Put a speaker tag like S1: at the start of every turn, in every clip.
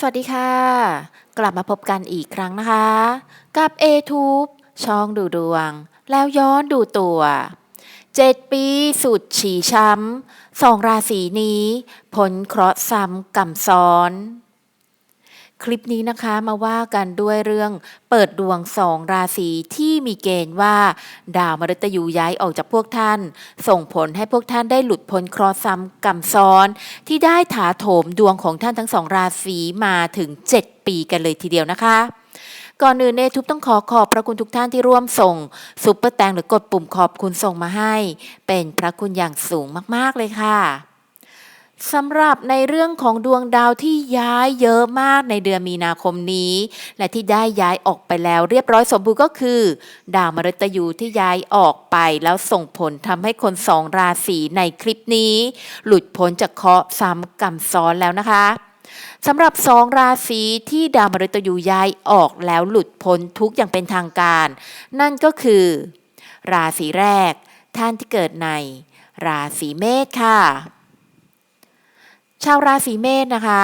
S1: สวัสดีค่ะ กลับมาพบกันอีกครั้งนะคะ กับ a t u b e ช่องดูดวง แล้วย้อนดูตัว 7 ปีสุดฉี่ช้ำสองราศีนี้ ผลเคราะห์ซ้ำกำซ้อน คลิปนี้นะคะมาว่ากันด้วยเรื่องเปิดดวงสองราศีที่มีเกณฑ์ว่า ดาวมฤตยูย้ายออกจากพวกท่าน ส่งผลให้พวกท่านได้หลุดพ้นคราะห์ซ้ำกรรมซ้อน ที่ได้ถาโถมดวงของท่านทั้งสองราศีมาถึง 7 ปีกันเลยทีเดียวนะคะก่อนอื่นเนทุบต้องขอขอบพระคุณทุกท่านที่ร่วมส่งซุปเปอร์แตงหรือกดปุ่มขอบคุณส่งมาให้ เป็นพระคุณอย่างสูงมากๆเลยค่ะ สำหรับในเรื่องของดวงดาวที่ย้ายเยอะมากในเดือนมีนาคมนี้ และที่ได้ย้ายออกไปแล้วเรียบร้อยสมบูรณ์ก็คือ ดาวมฤตยูที่ย้ายออกไปแล้วส่งผลทำให้คนสองราศีในคลิปนี้ หลุดพ้นจากเคราะห์ซ้ำกรรมซ้อนแล้วนะคะสำหรับสองราศีที่ดาวมฤตยูย้ายออกแล้วหลุดพ้นทุกอย่างเป็นทางการ นั่นก็คือ ราศีแรก ท่านที่เกิดใน ราศีเมษค่ะ ชาวราศีเมษนะคะ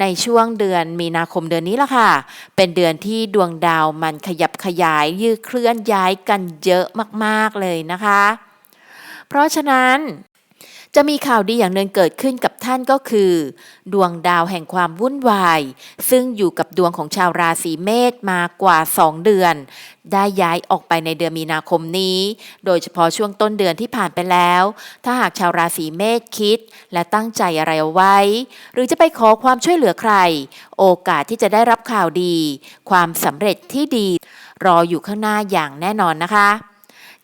S1: ในช่วงเดือนมีนาคมเดือนนี้ละค่ะ เป็นเดือนที่ดวงดาวมันขยับขยายยืดเคลื่อนย้ายกันเยอะมากๆเลยนะคะ เพราะฉะนั้น จะมีข่าวดีอย่างหนึ่งเกิดขึ้นกับท่านก็คือ ดวงดาวแห่งความวุ่นวาย ซึ่งอยู่กับดวงของชาวราศีเมษมากว่า 2 เดือน ได้ย้ายออกไปในเดือนมีนาคมนี้ โดยเฉพาะช่วงต้นเดือนที่ผ่านไปแล้ว ถ้าหากชาวราศีเมษคิด และตั้งใจอะไรเอาไว้ หรือจะไปขอความช่วยเหลือใคร โอกาสที่จะได้รับข่าวดี ความสำเร็จที่ดี รออยู่ข้างหน้าอย่างแน่นอนนะคะ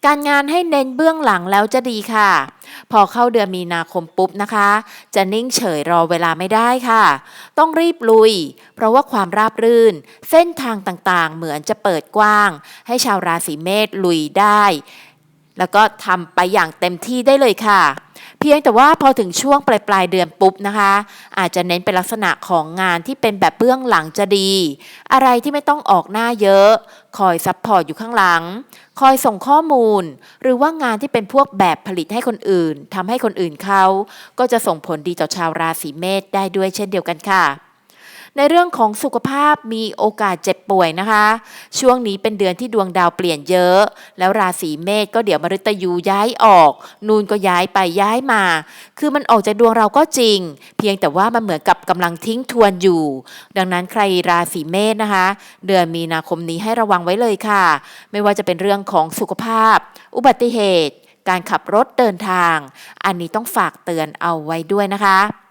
S1: การงานให้เน้นเบื้องหลังแล้วจะดีค่ะ พอเข้าเดือนมีนาคมปุ๊บนะคะ จะนิ่งเฉยรอเวลาไม่ได้ค่ะ ต้องรีบลุย เพราะว่าความราบรื่น เส้นทางต่างๆ เหมือนจะเปิดกว้าง ให้ชาวราศีเมษลุยได้ แล้วก็ทำไปอย่างเต็มที่ได้เลยค่ะ พียงแต่ว่าพอถึงช่วงปลายปลายเดือนปุ๊บนะคะ อาจจะเน้นเป็นลักษณะของงานที่เป็นแบบเบื้องหลังจะดี อะไรที่ไม่ต้องออกหน้าเยอะ คอยซัพพอร์ตอยู่ข้างหลัง คอยส่งข้อมูล หรือว่างานที่เป็นพวกแบบผลิตให้คนอื่นทำให้คนอื่นเขาก็จะส่งผลดีต่อชาวราศีเมษได้ด้วยเช่นเดียวกันค่ะ ในเรื่องของสุขภาพมีโอกาสเจ็บป่วยนะคะ ช่วงนี้เป็นเดือนที่ดวงดาวเปลี่ยนเยอะ แล้วราศีเมษก็เดี๋ยวมฤตยูย้ายออก นูนก็ย้ายไปย้ายมา คือมันออกจากดวงเราก็จริง เพียงแต่ว่ามันเหมือนกับกำลังทิ้งทวนอยู่ ดังนั้นใครราศีเมษนะคะ เดือนมีนาคมนี้ให้ระวังไว้เลยค่ะ ไม่ว่าจะเป็นเรื่องของสุขภาพ อุบัติเหตุการขับรถเดินทาง อันนี้ต้องฝากเตือนเอาไว้ด้วยนะคะ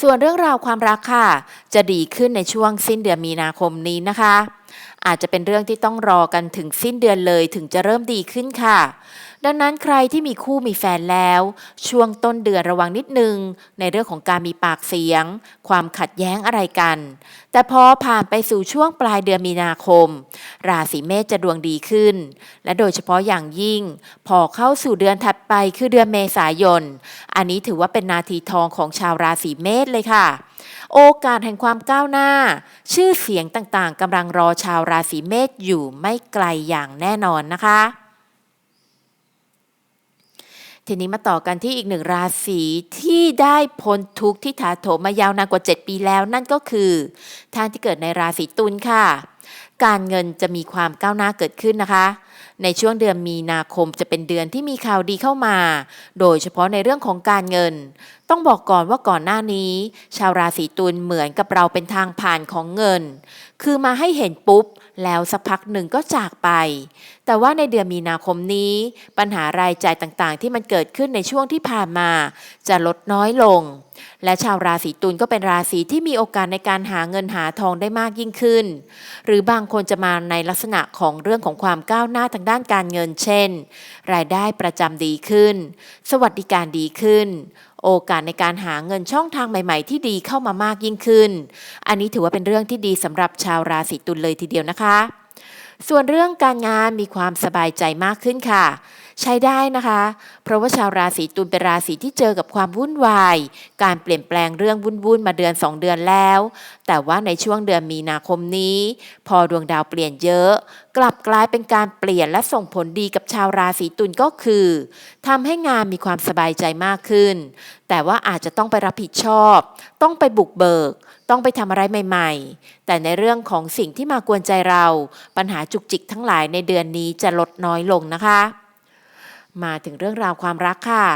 S1: ส่วนเรื่องราวความรักค่ะ จะดีขึ้นในช่วงสิ้นเดือนมีนาคมนี้นะคะอาจจะเป็นเรื่องที่ต้องรอกันถึงสิ้นเดือนเลยถึงจะเริ่มดีขึ้นค่ะ ดังนั้นใครที่มีคู่มีแฟนแล้ว ช่วงต้นเดือนระวังนิดนึง ในเรื่องของการมีปากเสียง ความขัดแย้งอะไรกัน แต่พอผ่านไปสู่ช่วงปลายเดือนมีนาคม ราศีเมษจะดวงดีขึ้น และโดยเฉพาะอย่างยิ่ง พอเข้าสู่เดือนถัดไปคือเดือนเมษายน อันนี้ถือว่าเป็นนาทีทองของชาวราศีเมษเลยค่ะ โอกาสแห่งความก้าวหน้า ชื่อเสียงต่างๆกำลังรอชาวราศีเมษอยู่ไม่ไกลอย่างแน่นอนนะคะ ทีนี้มาต่อกันที่อีกหนึ่งราศีที่ได้พ้นทุกข์ที่ถาโถมมายาวนานกว่า 7 ปีแล้วนั่นก็คือท่านที่เกิดในราศีตุลค่ะ การเงินจะมีความก้าวหน้าเกิดขึ้นนะคะ ในช่วงเดือนมีนาคมจะเป็นเดือนที่มีข่าวดีเข้ามา โดยเฉพาะในเรื่องของการเงิน ต้องบอกก่อนว่าก่อนหน้านี้ ชาวราศีตุลเหมือนกับเราเป็นทางผ่านของเงิน คือมาให้เห็นปุ๊บ แล้วสักพักหนึ่งก็จากไป แต่ว่าในเดือนมีนาคมนี้ ปัญหารายจ่ายต่างๆ ที่มันเกิดขึ้นในช่วงที่ผ่านมา จะลดน้อยลง และชาวราศีตุลก็เป็นราศีที่มีโอกาสในการหาเงินหาทองได้มากยิ่งขึ้น หรือบางคนจะมาในลักษณะของเรื่องของความก้าวหน้าทางด้านการเงิน เช่น รายได้ประจำดีขึ้น สวัสดิการดีขึ้นโอกาสในการหาเงินช่องทางใหม่ๆ ที่ดีเข้ามามากยิ่งขึ้น อันนี้ถือว่าเป็นเรื่องที่ดีสำหรับชาวราศีตุลเลยทีเดียวนะคะ ส่วนเรื่องการงานมีความสบายใจมากขึ้นค่ะ ใช้ได้นะคะ เพราะว่าชาวราศีตุลเป็นราศีที่เจอกับความวุ่นวาย การเปลี่ยนแปลงเรื่องวุ่นๆมาเดือน 2 เดือนแล้ว แต่ว่าในช่วงเดือนมีนาคมนี้ พอดวงดาวเปลี่ยนเยอะ กลับกลายเป็นการเปลี่ยนและส่งผลดีกับชาวราศีตุลก็คือทำให้งานมีความสบายใจมากขึ้น แต่ว่าอาจจะต้องไปรับผิดชอบ ต้องไปบุกเบิกต้องไปทำอะไรใหม่ ๆ แต่ในเรื่องของสิ่งที่มากวนใจเรา ปัญหาจุกจิกทั้งหลายในเดือนนี้จะลดน้อยลงนะคะ มาถึงเรื่องราวความรักค่ะ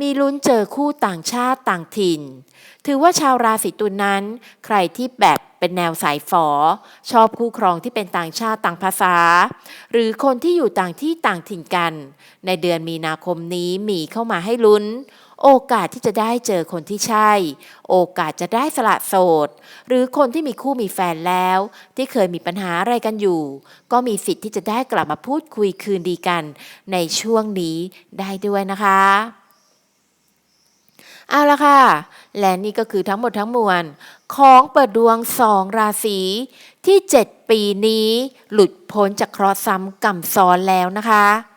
S1: มีลุ้นเจอคู่ต่างชาติต่างถิ่น ถือว่าชาวราศีตุลนั้น ใครที่แบบเป็นแนวสายฝอ ชอบคู่ครองที่เป็นต่างชาติต่างภาษา หรือคนที่อยู่ต่างที่ต่างถิ่นกัน ในเดือนมีนาคมนี้มีเข้ามาให้ลุ้น โอกาสที่จะได้เจอคนที่ใช่ โอกาสจะได้สละโสด หรือคนที่มีคู่มีแฟนแล้ว ที่เคยมีปัญหาอะไรกันอยู่ ก็มีสิทธิ์ที่จะได้กลับมาพูดคุยคืนดีกัน ในช่วงนี้ได้ด้วยนะคะเอาละค่ะ และนี่ก็คือทั้งหมดทั้งมวล ของเปิดดวงสองราศีที่ 7 ปีนี้หลุดพ้นจากเคราะห์ซ้ำกรรมซ้อนแล้วนะคะ